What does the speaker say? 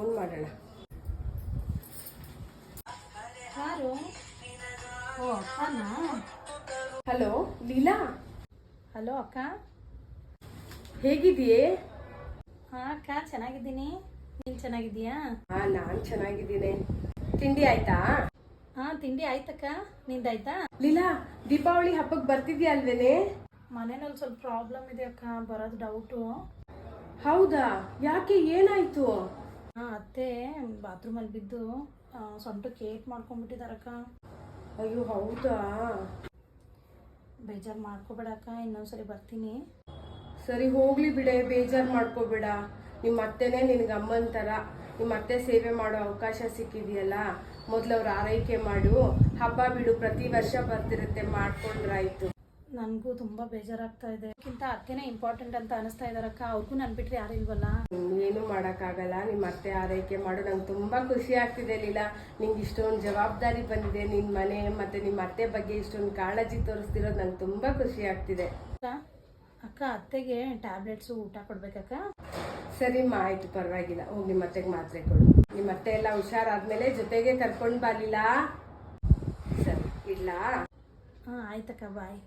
Phone ಮಾಡೋಣ. Hello Leela? Hello ಅಕ್ಕ? ಹೇಗಿದೆಯೇ ಹಾ ಅಕ್ಕ ಚೆನ್ನಾಗಿದ್ದೀನಿ. ನೀನು ಚೆನ್ನಾಗಿದ್ದೀಯಾ? ಹಾ ನಾನು ಚೆನ್ನಾಗಿದ್ದೀನಿ. ತಿಂಡಿ ಆಯ್ತಾ? ಹಾ ತಿಂಡಿ ಆಯ್ತಕ್ಕ. ನಿಂದಾಯ್ತಾ? ಲೀಲಾ ದೀಪಾವಳಿ ಹಬ್ಬಕ್ಕೆ ಬರ್ತಿದ್ಯಾ ಅಲ್ವೇನೆ? ಮನೇನಲ್ಲಿ ಸ್ವಲ್ಪ ಪ್ರಾಬ್ಲಮ್ ಇದೆ ಅಕ್ಕ. ಬರೋದು ಡೌಟು ಹೌದಾ? ಯಾಕೆ ಏನಾಯ್ತು? ಅತ್ತೆ ಬಾತ್ರೂಮಲ್ಲಿ ಬಿದ್ದು ಸೊಂಟ ಕೇಕ್ ಮಾಡ್ಕೊಂಡ್ಬಿಟ್ಟಿದಾರಕ್ಕ ಅಯ್ಯೋ, ಹೌದಾ? ಬೇಜಾರು ಮಾಡ್ಕೋಬೇಡಕ್ಕ, ಇನ್ನೊಂದ್ಸರಿ ಬರ್ತೀನಿ. ಸರಿ, ಹೋಗ್ಲಿ ಬಿಡೆ, ಬೇಜಾರು ಮಾಡ್ಕೋಬೇಡ. ನಿಮ್ಮ ಅತ್ತೆನೇ ನಿನಗೆ ಅಮ್ಮನ ಥರ ನಿಮ್ಮ ಅತ್ತೆ ಸೇವೆ ಮಾಡೋ ಅವಕಾಶ ಸಿಕ್ಕಿದೆಯಲ್ಲ? ಮೊದಲು ಅವ್ರ ಆರೈಕೆ ಮಾಡು. ಹಬ್ಬ ಬಿಡು, ಪ್ರತಿ ವರ್ಷ ಬರ್ತಿರುತ್ತೆ, ಮಾಡ್ಕೊಂಡ್ರಾಯ್ತು. ನನಗೂ ತುಂಬಾ ಬೇಜಾರಾಗ್ತಾ ಇದೆ. ಅದಕ್ಕಿಂತ ಅತ್ತೆನೇ ಇಂಪಾರ್ಟೆಂಟ್ ಅಂತ ಅನಿಸ್ತಾ ಇದಾರಕ್ಕ ಅವ್ರಿಗೂ ನನ್ ಬಿಟ್ರೆ ಯಾರು ಇಲ್ವಲ್ಲ? ಏನು ಮಾಡೋಕ್ಕಾಗಲ್ಲ. ನಿಮ್ಮ ಅತ್ತೆ ಆರೈಕೆ ಮಾಡು. ನಂಗೆ ತುಂಬ ಖುಷಿ ಆಗ್ತಿದೆ ಲೀಲಾ. ನಿಂಗೆ ಇಷ್ಟೊಂದು ಜವಾಬ್ದಾರಿ ಬಂದಿದೆ. ನಿನ್ನ ಮನೆ ಮತ್ತು ನಿಮ್ಮ ಅತ್ತೆ ಬಗ್ಗೆ ಇಷ್ಟೊಂದು ಕಾಳಜಿ ತೋರಿಸ್ತಿರೋದು ನಂಗೆ ತುಂಬ ಖುಷಿ ಆಗ್ತಿದೆ. ಅಕ್ಕ ಅಕ್ಕ ಅತ್ತೆಗೆ ಟ್ಯಾಬ್ಲೆಟ್ಸು ಊಟ ಕೊಡ್ಬೇಕಕ್ಕ? ಸರಿಮ್ಮ ಆಯ್ತು. ಪರವಾಗಿಲ್ಲ. ಹೋಗಿ ನಿಮ್ಮ ಅತ್ತೆಗೆ ಮಾತ್ರೆ ಕೊಡು. ನಿಮ್ಮ ಅತ್ತೆ ಎಲ್ಲ ಹುಷಾರಾದ್ಮೇಲೆ ಜೊತೆಗೆ ಕರ್ಕೊಂಡು ಬರಲಿಲ್ಲ ಸರಿ ಇಲ್ಲ ಹಾಂ ಆಯ್ತಕ್ಕ ಬಾಯ್.